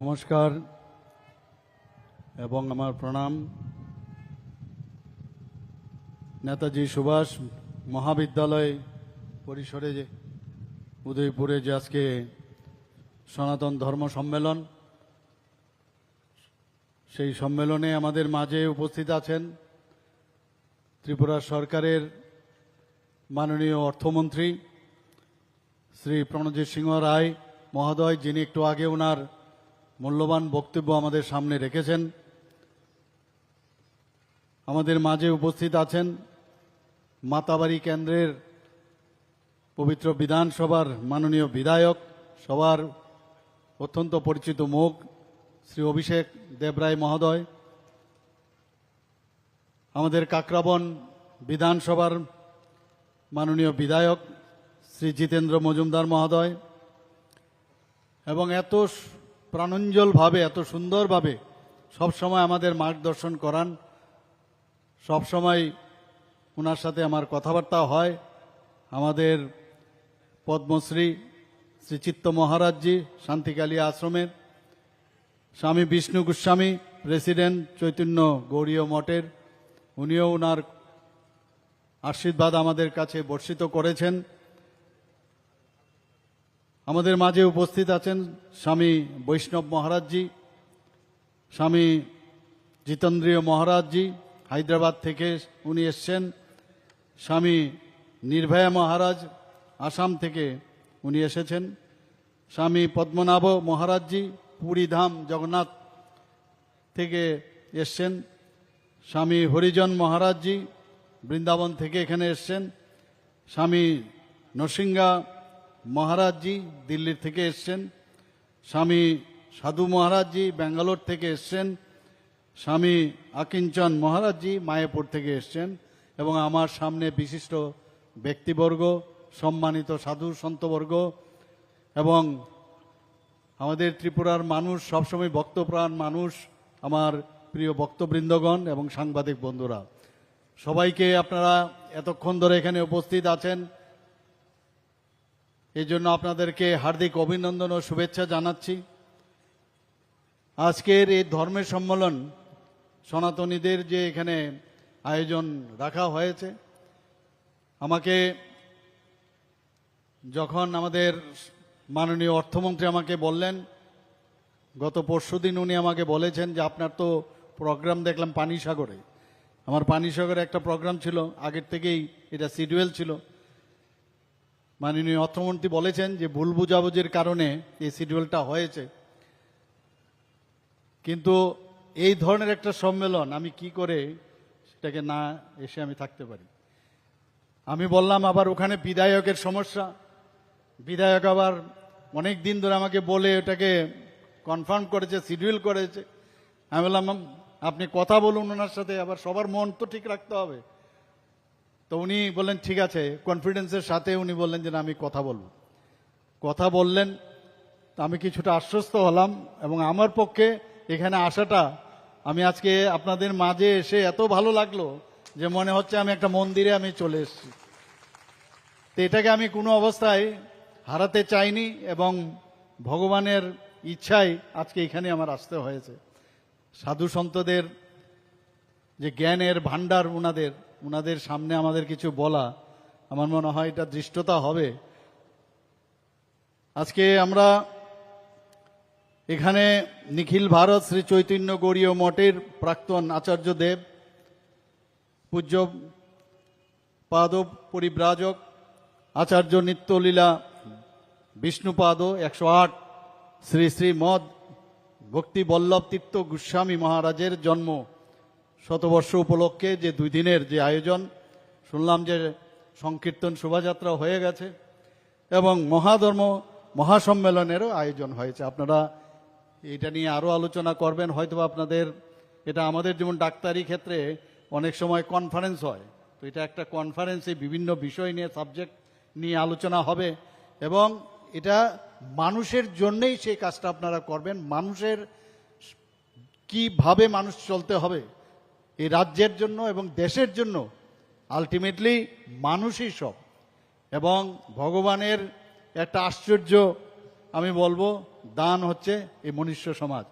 নমস্কার এবং আমার প্রণাম। নেতাজি সুভাষ মহাবিদ্যালয় পরিসরে যে উদয়পুরে যে আজকে সনাতন ধর্ম সম্মেলন, সেই সম্মেলনে আমাদের মাঝে উপস্থিত আছেন ত্রিপুরা সরকারের মাননীয় অর্থমন্ত্রী শ্রী প্রণজিৎ সিংহ রায় মহোদয়, যিনি একটু আগে ওনার মূল্যবান বক্তব্য আমাদের সামনে রেখেছেন। আমাদের মাঝে উপস্থিত আছেন মাতাবাড়ি কেন্দ্রের পবিত্র বিধানসভার মাননীয় বিধায়ক, সবার অত্যন্ত পরিচিত মুখ, শ্রী অভিষেক দেবরায় মহোদয়। আমাদের কাকরাবন বিধানসভার মাননীয় বিধায়ক শ্রী জিতেন্দ্র মজুমদার মহোদয়। এবং এত প্রাণঞ্জলভাবে এত সুন্দরভাবে সবসময় আমাদের মার্গদর্শন করান। সবসময় ওনার সাথে আমার কথাবার্তা হয়। আমাদের পদ্মশ্রী শ্রী চিত্ত মহারাজজি, শান্তিকালী আশ্রমের স্বামী বিষ্ণু গোস্বামী, প্রেসিডেন্ট চৈতন্য গৌরীয় মঠের, উনিও ওনার আশীর্বাদ আমাদের কাছে বর্ষিত করেছেন। আমাদের মাঝে উপস্থিত আছেন স্বামী বৈষ্ণব মহারাজজি, স্বামী জিতেন্দ্রীয় মহারাজজি, হায়দ্রাবাদ থেকে উনি এসছেন, স্বামী নির্ভয়া মহারাজ, আসাম থেকে উনি এসেছেন, স্বামী পদ্মনাভ মহারাজজি পুরীধাম জগন্নাথ থেকে এসছেন, স্বামী হরিজন মহারাজজি বৃন্দাবন থেকে এখানে এসছেন, স্বামী নরসিংহা মহারাজজি দিল্লির থেকে এসছেন, স্বামী সাধু মহারাজজি ব্যাঙ্গালোর থেকে এসছেন, স্বামী আকিঞ্চন মহারাজজি মায়াপুর থেকে এসছেন এবং আমার সামনে বিশিষ্ট ব্যক্তিবর্গ, সম্মানিত সাধু সন্তবর্গ এবং আমাদের ত্রিপুরার মানুষ, সবসময় ভক্তপ্রাণ মানুষ, আমার প্রিয় ভক্তবৃন্দগণ এবং সাংবাদিক বন্ধুরা। সবাইকে আপনারা এতক্ষণ ধরে এখানে উপস্থিত আছেন। এই জন্য আপনাদেরকে হার্দিক অভিনন্দন ও শুভেচ্ছা জানাচ্ছি। আজকের এই ধর্মের সম্মেলন সনাতনীদের যে এখানে আয়োজন রাখা হয়েছে, আমাকে যখন আমাদের মাননীয় অর্থমন্ত্রী আমাকে বললেন, গত পরশুদিন উনি আমাকে বলেছেন যে আপনার তো প্রোগ্রাম দেখলাম পানি সাগরে আমার পানি সাগরে একটা প্রোগ্রাম ছিল, আগের থেকেই এটা শিডিউল ছিল। মাননীয় অর্থমন্ত্রী বলেছেন যে ভুল বুঝাবুঝির কারণে এই শিডিউলটা হয়েছে। কিন্তু এই ধরনের একটা সম্মেলন আমি কি করে সেটাকে না এসে আমি থাকতে পারি? আমি বললাম আবার ওখানে বিধায়কের সমস্যা। বিধায়ক আবার অনেক দিন ধরে আমাকে বলে ওটাকে কনফার্ম করেছে শিডিউল করেছে। আমি বললাম আপনি কথা বলুন ওনার সাথে, আবার সবার মন তো ঠিক রাখতে হবে। তো উনি বললেন, ঠিক আছে। কনফিডেন্সের সাথে উনি বললেন যে, না, আমি কথা বলব। কথা বললেন আমি কিছুটা আশ্বস্ত হলাম এবং আমার পক্ষে এখানে আসাটা আমি আজকে আপনাদের মাঝে এসে এত ভালো লাগল যে, মনে হচ্ছে আমি একটা মন্দিরে আমি চলে এসেছি। তো এটাকে আমি কোনো অবস্থায় হারাতে চাইনি এবং ভগবানের ইচ্ছাই আজকে এখানে আমার আসতে হয়েছে। সাধু সন্তদের যে জ্ঞানের ভান্ডার উনাদের উনাদের সামনে আমাদের কিছু বলা, আমার মনে হয় এটা দৃষ্টতা হবে। আজকে আমরা এখানে নিখিল ভারত শ্রী চৈতন্য গৌরীয় মঠের প্রাক্তন আচার্য দেব, পূজ্য পাদ পরিব্রাজক, আচার্য নিত্যলীলা বিষ্ণুপাদ, একশো আট, শ্রী শ্রী মদ ভক্তি বল্লভ তীর্থ গোস্বামী মহারাজের জন্ম। শতবর্ষ উপলক্ষে যে দুই দিনের যে আয়োজন, শুনলাম যে সংকীর্তন শোভাযাত্রা হয়ে গেছে এবং মহাধর্ম মহাসম্মেলনেরও আয়োজন হয়েছে। আপনারা এটা নিয়ে আরও আলোচনা করবেন হয়তো আপনাদের, এটা আমাদের যেমন ডাক্তারি ক্ষেত্রে অনেক সময় কনফারেন্স হয়, তো এটা একটা কনফারেন্সে বিভিন্ন বিষয় নিয়ে সাবজেক্ট নিয়ে আলোচনা হবে এবং এটা মানুষের জন্যই সেই কাজটা আপনারা করবেন। মানুষের কীভাবে মানুষ চলতে হবে এই রাজ্যের জন্য এবং দেশের জন্য আলটিমেটলি মানুষই সব। এবং ভগবানের একটা আশ্চর্য, আমি বলব, দান হচ্ছে এই মনুষ্য সমাজ।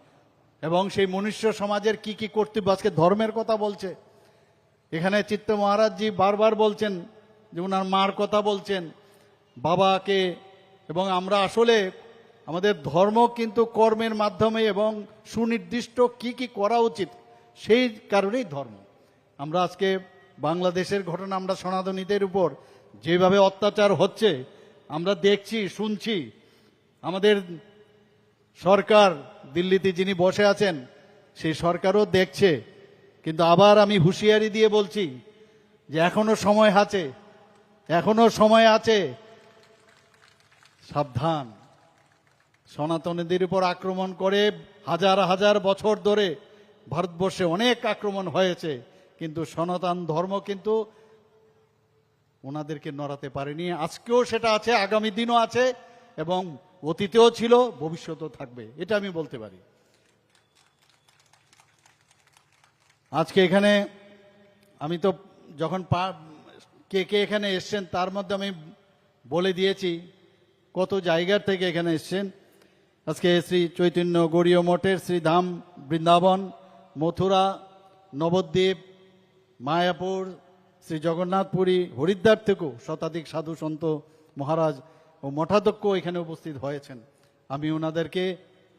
এবং সেই মনুষ্য সমাজের কি কি কর্তব্য, আজকে ধর্মের কথা বলছে। এখানে চিত্ত মহারাজজি বারবার বলছেন, যে ওনার মার কথা বলছেন, বাবাকে, এবং আমরা আসলে আমাদের ধর্ম কিন্তু কর্মের মাধ্যমে এবং সুনির্দিষ্ট কি কি করা উচিত সেই কারণেই ধর্ম। আমরা আজকে বাংলাদেশের ঘটনা আমরা সনাতনীদের উপর যেভাবে অত্যাচার হচ্ছে, আমরা দেখছি, শুনছি। আমাদের সরকার, দিল্লিতে যিনি বসে আছেন, সেই সরকারও দেখছে। কিন্তু আবার আমি হুঁশিয়ারি দিয়ে বলছি যে এখনও সময় আছে, এখনও সময় আছে। সাবধান। সনাতনীদের উপর আক্রমণ করে হাজার হাজার বছর ধরে ভারতবর্ষে অনেক আক্রমণ হয়েছে, কিন্তু সনাতন ধর্ম কিন্তু ওনাদেরকে নড়াতে পারেনি। আজকেও সেটা আছে, আগামী দিনও আছে, এবং অতীতেও ছিল, ভবিষ্যতেও থাকবে। এটা আমি বলতে পারি। আজকে এখানে আমি তো যখন পা, কে কে এখানে এসছেন, তার মধ্যে আমি বলে দিয়েছি কত জায়গার থেকে এখানে এসছেন। আজকে শ্রী চৈতন্য গৌরীয় মঠের শ্রী ধাম বৃন্দাবন মথুরা, নবদ্বীপ, মায়াপুর শ্রী জগন্নাথপুরী হরিদ্বার থেকেও শতাধিক সাধু সন্ত মহারাজ ও মঠাধ্যক্ষ এখানে উপস্থিত হয়েছেন। আমি ওনাদেরকে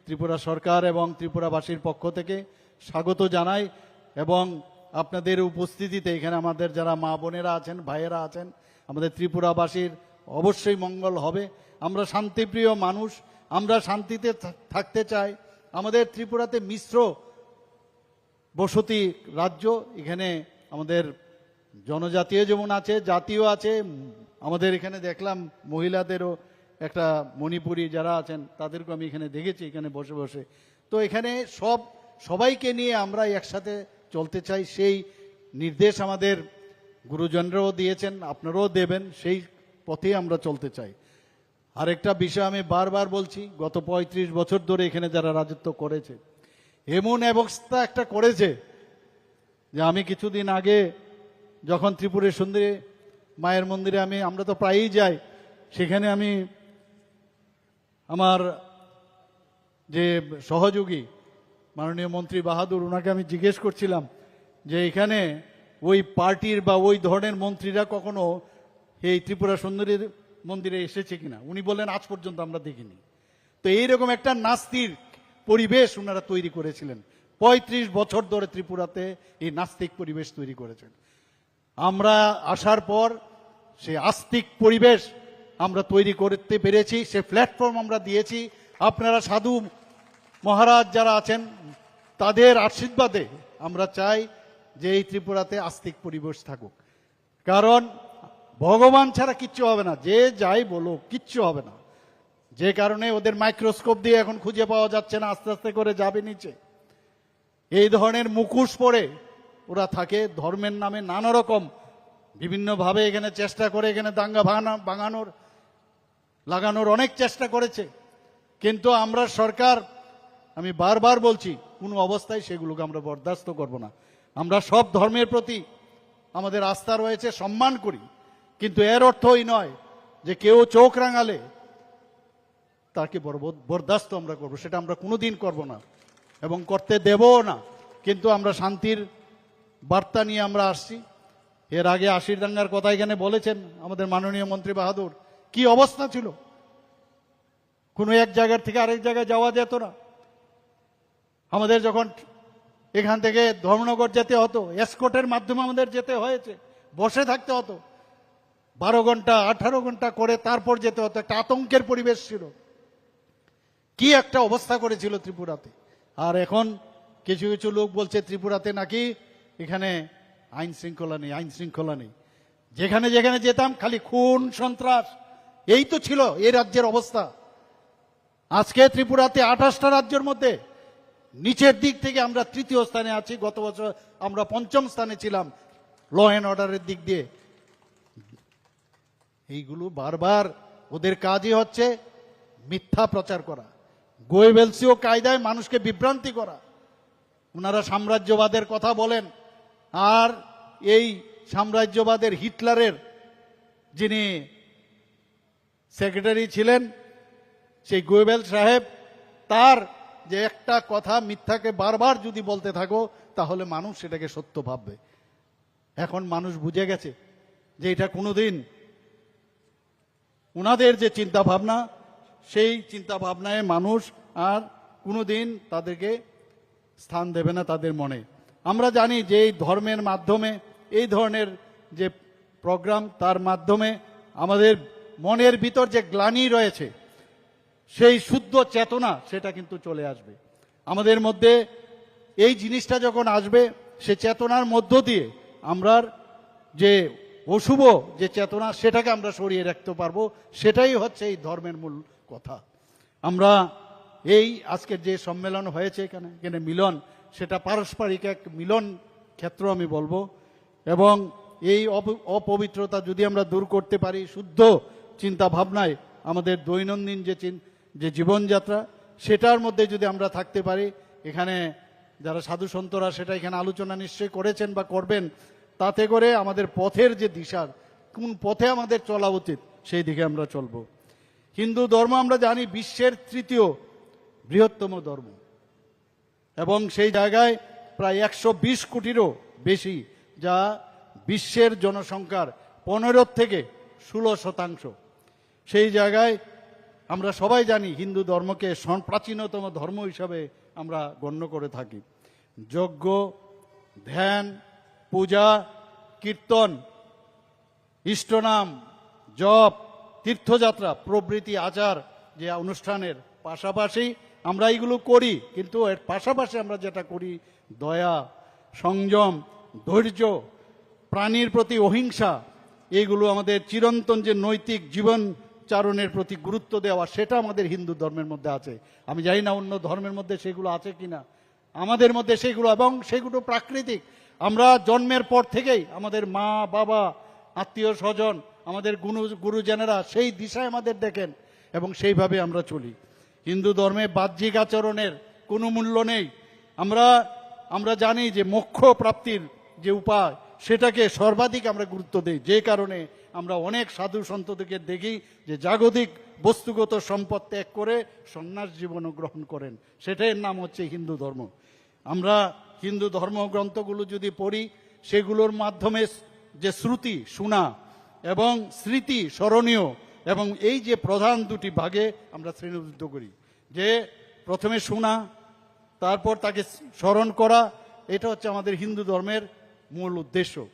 ত্রিপুরা সরকার এবং ত্রিপুরাবাসীর পক্ষ থেকে স্বাগত জানাই এবং আপনাদের উপস্থিতিতে এখানে আমাদের যারা মা বোনেরা আছেন, ভাইয়েরা আছেন, আমাদের ত্রিপুরাবাসীর অবশ্যই মঙ্গল হবে। আমরা শান্তিপ্রিয় মানুষ, আমরা শান্তিতে থাকতে চাই। আমাদের ত্রিপুরাতে মিশ্র বসতি রাজ্য, এখানে আমাদের জনজাতীয় যেমন আছে জাতীয় আছে। আমাদের এখানে দেখলাম মহিলাদেরও একটা মণিপুরি যারা আছেন তাদেরকে আমি এখানে দেখেছি, এখানে বসে বসে। তো এখানে সব, সবাইকে নিয়ে আমরা একসাথে চলতে চাই। সেই নির্দেশ আমাদের গুরুজনরাও দিয়েছেন, আপনারাও দেবেন, সেই পথেই আমরা চলতে চাই। আরেকটা বিষয় আমি বারবার বলছি, গত পঁয়ত্রিশ বছর ধরে এখানে যারা রাজত্ব করেছে এমন অবস্থা একটা করেছে যে আমি কিছুদিন আগে যখন ত্রিপুরের সুন্দরী মায়ের মন্দিরে আমি, আমরা তো প্রায়ই যাই, সেখানে আমি আমার যে সহযোগী মাননীয় মন্ত্রী বাহাদুর ওনাকে আমি জিজ্ঞেস করছিলাম যে এখানে ওই পার্টির বা ওই ধরনের মন্ত্রীরা কখনো এই ত্রিপুরা সুন্দরীর মন্দিরে এসেছে কিনা? উনি বললেন, আজ পর্যন্ত আমরা দেখিনি। তো এইরকম একটা নাস্তিক পরিবেশ ওনারা তৈরি করেছিলেন। পঁয়ত্রিশ বছর ধরে ত্রিপুরাতে এই নাস্তিক পরিবেশ তৈরি করেছেন। আমরা আসার পর সে আস্তিক পরিবেশ আমরা তৈরি করতে পেরেছি সে প্ল্যাটফর্ম আমরা দিয়েছি। আপনারা সাধু মহারাজ যারা আছেন, তাদের আশীর্বাদে আমরা চাই যে এই ত্রিপুরাতে আস্তিক পরিবেশ থাকুক। কারণ ভগবান ছাড়া কিচ্ছু হবে না, যে যাই বলো কিচ্ছু হবে না। যে কারণে ওদের মাইক্রোস্কোপ দিয়ে এখন খুঁজে পাওয়া যাচ্ছে না, আস্তে আস্তে করে যাবে নিচে। এই ধরনের মুখোশ পরে ওরা থাকে ধর্মের নামে নানা রকম, বিভিন্নভাবে এখানে চেষ্টা করে এখানে দাঙ্গা ভাঙা, ভাঙানোর, লাগানোর অনেক চেষ্টা করেছে। কিন্তু আমরা সরকার, আমি বারবার বলছি, কোনো অবস্থায় সেগুলোকে আমরা বরদাস্ত করব না। আমরা সব ধর্মের প্রতি আমাদের আস্থা রয়েছে, সম্মান করি। কিন্তু এর অর্থই নয় যে কেউ চোখ রাঙালে তাকে বরদাস্ত আমরা করব, সেটা আমরা কোনোদিন করব না। এবং করতে দেবও না। কিন্তু আমরা শান্তির বার্তা নিয়ে আমরা আসছি। এর আগে আশির দাঙ্গার কথা এখানে বলেছেন আমাদের মাননীয় মন্ত্রী বাহাদুর। কি অবস্থা ছিল? কোনো এক জায়গার থেকে আরেক জায়গায় যাওয়া যেত না। আমাদের যখন এখান থেকে ধর্মনগর যেতে হতো, এসকোটের মাধ্যমে আমাদের যেতে হয়েছে, বসে থাকতে হতো। বারো ঘণ্টা, আঠারো ঘণ্টা করে তারপর যেতে হতো। একটা আতঙ্কের পরিবেশ ছিল। কি একটা অবস্থা করেছিল ত্রিপুরাতে? আর এখন কিছু কিছু লোক বলছে ত্রিপুরাতে নাকি এখানে আইন শৃঙ্খলা নেই, আইন শৃঙ্খলা নেই। যেখানে যেখানে যেতাম খালি খুন, সন্ত্রাস, এই তো ছিল এই রাজ্যের অবস্থা। আজকে ত্রিপুরাতে আঠাশটা রাজ্যের মধ্যে নিচের দিক থেকে আমরা তৃতীয় স্থানে আছি, গত বছর আমরা পঞ্চম স্থানে ছিলাম, ল অ্যান্ড অর্ডারের দিক দিয়ে। এইগুলো বারবার ওদের কাজই হচ্ছে মিথ্যা প্রচার করা। গোয়েবেলসিও কায়দায় মানুষকে বিভ্রান্তি করা। ওনারা সাম্রাজ্যবাদের কথা বলেন। আর এই সাম্রাজ্যবাদের হিটলারের যিনি সেক্রেটারি ছিলেন, সেই গোয়েবেল সাহেব, তার যে একটা কথা মিথ্যাকে বারবার যদি বলতে থাকো, তাহলে মানুষ সেটাকে সত্য ভাববে। এখন মানুষ বুঝে গেছে যে এটা কোনোদিন ওনাদের যে চিন্তা ভাবনা সেই চিন্তা ভাবনায় মানুষ আর কোনোদিন তাদেরকে স্থান দেবে না তাদের মনে। আমরা জানি যে এই ধর্মের মাধ্যমে, এই ধরনের যে প্রোগ্রাম, তার মাধ্যমে আমাদের মনের ভিতর যে গ্লানি রয়েছে, সেই শুদ্ধ চেতনা, সেটা কিন্তু চলে আসবে। আমাদের মধ্যে এই জিনিসটা যখন আসবে, সে চেতনার মধ্য দিয়ে আমরা যে অশুভ যে চেতনা, সেটাকে আমরা সরিয়ে রাখতে পারব। সেটাই হচ্ছে এই ধর্মের মূল কথা। আমরা এই আজকের যে সম্মেলন হয়েছে এখানে এখানে মিলন, সেটা পারস্পরিক এক মিলন ক্ষেত্র আমি বলব। এবং এই অপ- অপবিত্রতা যদি আমরা দূর করতে পারি, শুদ্ধ চিন্তা ভাবনায় আমাদের দৈনন্দিন যে যে জীবনযাত্রা, সেটার মধ্যে যদি আমরা থাকতে পারি, এখানে যারা সাধু সন্তরা সেটা এখানে আলোচনা নিশ্চয়ই করেছেন বা করবেন, তাতে করে আমাদের পথের যে দিশার কোন পথে আমাদের চলা উচিত, সেই দিকে আমরা চলব। হিন্দু ধর্ম আমরা জানি বিশ্বের তৃতীয় বৃহত্তম ধর্ম। এবং সেই জায়গায় প্রায় একশো বিশ কোটিরও বেশি, যা বিশ্বের জনসংখ্যার পনেরো থেকে ষোলো শতাংশ। সেই জায়গায় আমরা সবাই জানি হিন্দু ধর্মকে প্রাচীনতম ধর্ম হিসাবে আমরা গণ্য করে থাকি। যজ্ঞ, ধ্যান, পূজা, কীর্তন, ইষ্টনাম, জপ তীর্থযাত্রা, প্রভৃতি আচার যে অনুষ্ঠানের পাশাপাশি আমরা এইগুলো করি, কিন্তু এর পাশাপাশি আমরা যেটা করি, দয়া, সংযম, ধৈর্য, প্রাণীর প্রতি অহিংসা এইগুলো আমাদের চিরন্তন যে নৈতিক জীবন চারণের প্রতি গুরুত্ব দেওয়া, সেটা আমাদের হিন্দু ধর্মের মধ্যে আছে। আমি জানি না অন্য ধর্মের মধ্যে সেগুলো আছে কিনা। আমাদের মধ্যে সেগুলো এবং সেগুলো প্রাকৃতিক। আমরা জন্মের পর থেকেই আমাদের মা, বাবা আত্মীয় স্বজন আমাদের গুরু, গুরুজনেরা সেই দিশায় আমাদের দেখেন এবং সেইভাবে আমরা চলি। হিন্দু ধর্মে বাহ্যিক আচরণের কোনো মূল্য নেই। আমরা আমরা জানি যে মোক্ষ প্রাপ্তির যে উপায়, সেটাকে সর্বাধিক আমরা গুরুত্ব দিই। যে কারণে আমরা অনেক সাধু সন্তদেরকে দেখি যে জাগতিক বস্তুগত সম্পদ ত্যাগ করে সন্ন্যাস জীবনও গ্রহণ করেন। সেটার নাম হচ্ছে হিন্দু ধর্ম। আমরা হিন্দু ধর্মগ্রন্থগুলো যদি পড়ি, সেগুলোর মাধ্যমে যে শ্রুতি শোনা এবং স্মৃতি স্মরণীয় এবং এই যে প্রধান দুটি ভাগে আমরা শ্রেণীবদ্ধ করি। যে প্রথমে শোনা, তারপর তাকে স্মরণ করা, এটা হচ্ছে আমাদের হিন্দু ধর্মের মূল উদ্দেশ্য।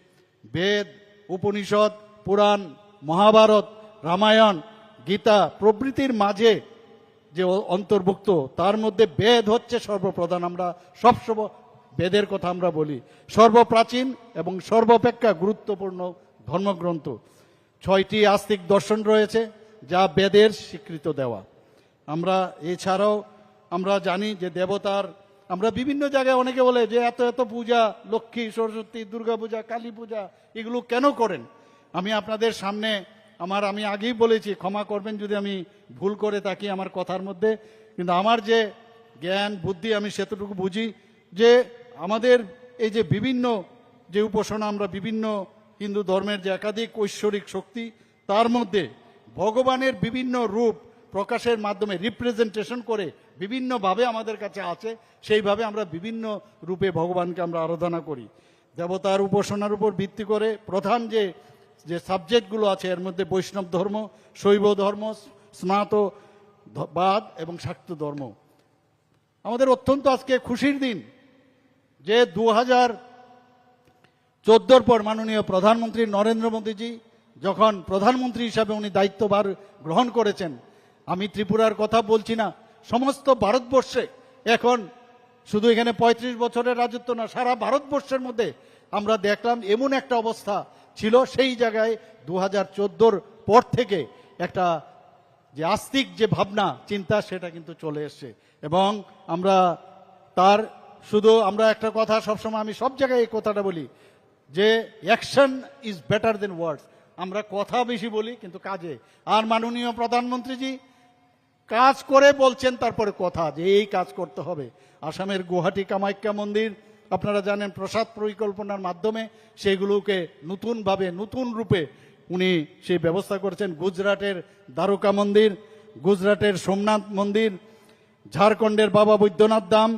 বেদ, উপনিষদ, পুরাণ, মহাভারত, রামায়ণ, গীতা প্রভৃতির মাঝে যে অন্তর্ভুক্ত, তার মধ্যে বেদ হচ্ছে সর্বপ্রধান। আমরা সবসময় বেদের কথা আমরা বলি। সর্বপ্রাচীন এবং সর্বাপেক্ষা গুরুত্বপূর্ণ ধর্মগ্রন্থ। ছয়টি আস্তিক দর্শন রয়েছে যা বেদের স্বীকৃত দেওয়া। আমরা এছাড়াও আমরা জানি যে দেবতার, আমরা বিভিন্ন জায়গায় অনেকে বলে যে এত এত পূজা, লক্ষ্মী, সরস্বতী, দুর্গা পূজা, কালী পূজা, এগুলো কেন করেন? আমি আপনাদের সামনে আমার, আমি আগেই বলেছি, ক্ষমা করবেন যদি আমি ভুল করে থাকি আমার কথার মধ্যে, কিন্তু আমার যে জ্ঞান, বুদ্ধি, আমি সেতটুকু বুঝি যে আমাদের এই যে বিভিন্ন যে উপাসনা, আমরা বিভিন্ন হিন্দু ধর্মের যে একাধিক ঐশ্বরিক শক্তি, তার মধ্যে ভগবানের বিভিন্ন রূপ প্রকাশের মাধ্যমে রিপ্রেজেন্টেশন করে বিভিন্নভাবে আমাদের কাছে আছে, সেইভাবে আমরা বিভিন্ন রূপে ভগবানকে আমরা আরাধনা করি। দেবতার উপাসনার উপর ভিত্তি করে প্রধান যে যে সাবজেক্টগুলো আছে, এর মধ্যে বৈষ্ণব ধর্ম, শৈব ধর্ম, স্নাত বাদ এবং শাক্ত ধর্ম। আমাদের অত্যন্ত আজকে খুশির দিন যে দু হাজার চোদ্দোর পর মাননীয় প্রধানমন্ত্রী নরেন্দ্র মোদীজি, যখন প্রধানমন্ত্রী হিসাবে উনি দায়িত্বভার গ্রহণ করেছেন, আমি ত্রিপুরার কথা বলছি না, সমস্ত ভারতবর্ষে এখন শুধু এখানে ৩৫ বছরের রাজত্ব না, সারা ভারতবর্ষের মধ্যে আমরা দেখলাম এমন একটা অবস্থা ছিল সেই জায়গায় দু হাজার পর থেকে একটা যে আস্তিক যে ভাবনা, চিন্তা সেটা কিন্তু চলে এসছে। এবং আমরা তার শুধু আমরা একটা কথা সবসময় আমি সব জায়গায় এই কথাটা বলি যে action is better than words আমরা কথা বেশি বলি, কিন্তু কাজে। আর মাননীয় প্রধানমন্ত্রীজি কাজ করে বলছেন, তারপরে কথা যে এই কাজ করতে হবে। আসামের গুয়াহাটি কামাখ্যা মন্দির, আপনারা জানেন প্রসাদ পরিকল্পনার মাধ্যমে সেগুলোকে নতুনভাবে, নতুন রূপে উনি সেই ব্যবস্থা করেছেন। গুজরাটের দ্বারকা মন্দির, গুজরাটের সোমনাথ মন্দির, ঝাড়খণ্ডের বাবা বৈদ্যনাথ ধাম,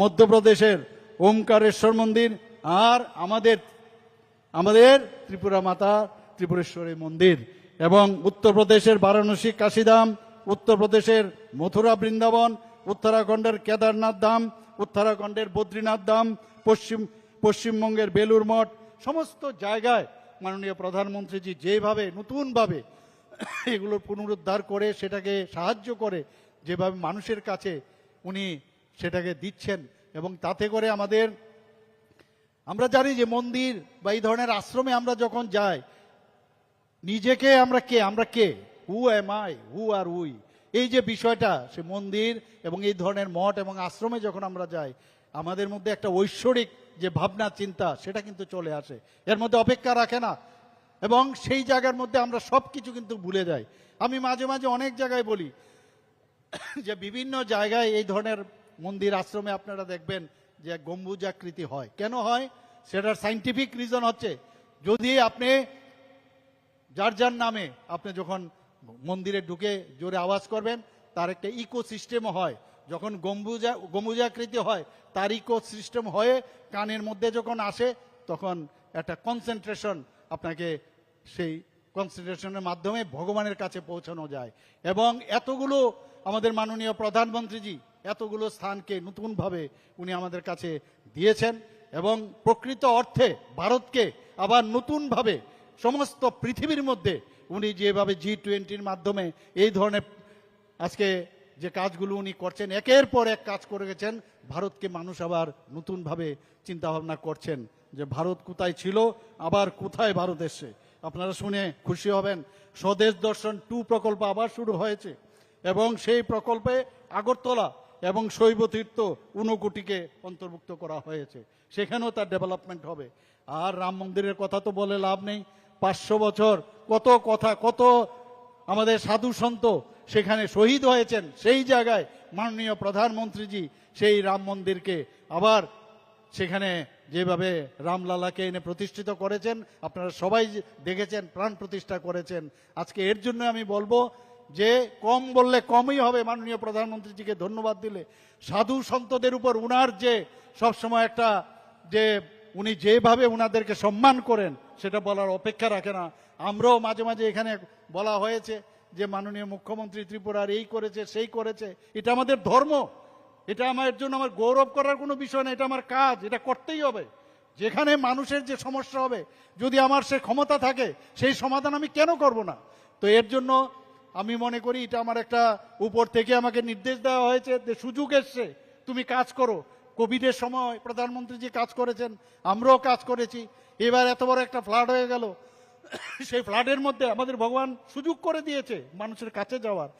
মধ্যপ্রদেশের ওমকারেশ্বর মন্দির, আর আমাদের আমাদের ত্রিপুরা মাতা ত্রিপুরেশ্বরী মন্দির এবং উত্তরপ্রদেশের বারাণসী কাশীধাম, উত্তরপ্রদেশের মথুরা বৃন্দাবন, উত্তরাখণ্ডের কেদারনাথ ধাম, উত্তরাখণ্ডের বদ্রীনাথ ধাম, পশ্চিম, পশ্চিমবঙ্গের বেলুর মঠ, সমস্ত জায়গায় মাননীয় প্রধানমন্ত্রীজি যেভাবে, নতুনভাবে এগুলোর পুনরুদ্ধার করে, সেটাকে সাহায্য করে, যেভাবে মানুষের কাছে উনি সেটাকে দিচ্ছেন এবং তাতে করে আমাদের আমরা জানি যে মন্দির বা এই ধরনের আশ্রমে আমরা যখন যাই, নিজেকে আমরা কে? আমরা কে? Who am I who are we এই যে বিষয়টা, সে মন্দির এবং এই ধরনের মঠ এবং আশ্রমে যখন আমরা যাই, আমাদের মধ্যে একটা ঐশ্বরিক যে ভাবনা, চিন্তা, সেটা কিন্তু চলে আসে। এর মধ্যে অপেক্ষা রাখে না। এবং সেই জায়গার মধ্যে আমরা সব কিছু কিন্তু ভুলে যাই। আমি মাঝে মাঝে অনেক জায়গায় বলি যে বিভিন্ন জায়গায় এই ধরনের মন্দির, আশ্রমে আপনারা দেখবেন যে গম্বুজাকৃতি হয়। কেন হয়? সেটার সাইন্টিফিক রিজন হচ্ছে, যদি আপনি যার যার নামে আপনি যখন মন্দিরে ঢুকে জোরে আওয়াজ করবেন, তার একটা ইকো সিস্টেম হয়। যখন গম্বুজা গম্বুজাকৃতি হয়, তার ইকো সিস্টেম হয়ে কানের মধ্যে যখন আসে, তখন একটা কনসেন্ট্রেশন আপনাকে সেই কনসেন্ট্রেশনের মাধ্যমে ভগবানের কাছে পৌঁছানো যায়। এবং এতগুলো আমাদের মাননীয় প্রধানমন্ত্রীজি এতগুলো স্থানকে নতুনভাবে উনি আমাদের কাছে দিয়েছেন এবং প্রকৃত অর্থে ভারতকে আবার নতুনভাবে সমস্ত পৃথিবীর মধ্যে উনি যেভাবে জি টোয়েন্টির মাধ্যমে এই ধরনের আজকে যে কাজগুলো উনি করছেন, একের পর এক কাজ করে গেছেন, ভারতকে মানুষ আবার নতুনভাবে চিন্তা ভাবনা করছেন যে ভারত কোথায় ছিল, আবার কোথায় ভারত এসছে। আপনারা শুনে খুশি হবেন, স্বদেশ দর্শন টু প্রকল্প আবার শুরু হয়েছে এবং সেই প্রকল্পে আগরতলা এবং শৈবতীর্থ ঊনকোটিকে অন্তর্ভুক্ত করা হয়েছে। সেখানেও তার ডেভেলপমেন্ট হবে। আর রাম মন্দিরের কথা তো বলে লাভ নেই। পাঁচশো বছর কত কথা, কত আমাদের সাধু সন্ত সেখানে শহীদ হয়েছেন, সেই জায়গায় মাননীয় প্রধানমন্ত্রীজি সেই রাম মন্দিরকে আবার সেখানে যেভাবে রামলালাকে এনে প্রতিষ্ঠিত করেছেন, আপনারা সবাই দেখেছেন, প্রাণ প্রতিষ্ঠা করেছেন। আজকে এর জন্য আমি বলব যে কম বললে কমই হবে, মাননীয় প্রধানমন্ত্রীজিকে ধন্যবাদ দিলে। সাধু সন্তদের উপর উনার যে সবসময় একটা যে উনি যেভাবে উনাদেরকে সম্মান করেন, সেটা বলার অপেক্ষা রাখে না। আমরাও মাঝে মাঝে এখানে বলা হয়েছে যে, মাননীয় মুখ্যমন্ত্রী ত্রিপুরার এই করেছে, সেই করেছে। এটা আমাদের ধর্ম। এটা আমার জন্য আমার গৌরব করার কোনো বিষয় না, এটা আমার কাজ, এটা করতেই হবে। যেখানে মানুষের যে সমস্যা হবে, যদি আমার সে ক্ষমতা থাকে, সেই সমাধান আমি কেন করব না? তো এর জন্য আমি মনে করি এটা আমার একটা উপর থেকে আমাকে নির্দেশ দেওয়া হয়েছে, যে সুযোগ এসছে, তুমি কাজ করো। কোভিডের সময় প্রধানমন্ত্রী যে কাজ করেছেন, আমরাও কাজ করেছি। এবার এত বড় একটা ফ্লাড হয়ে গেল। সেই ফ্লাডের মধ্যে আমাদের ভগবান সুযোগ করে দিয়েছে মানুষের কাছে যাওয়ার।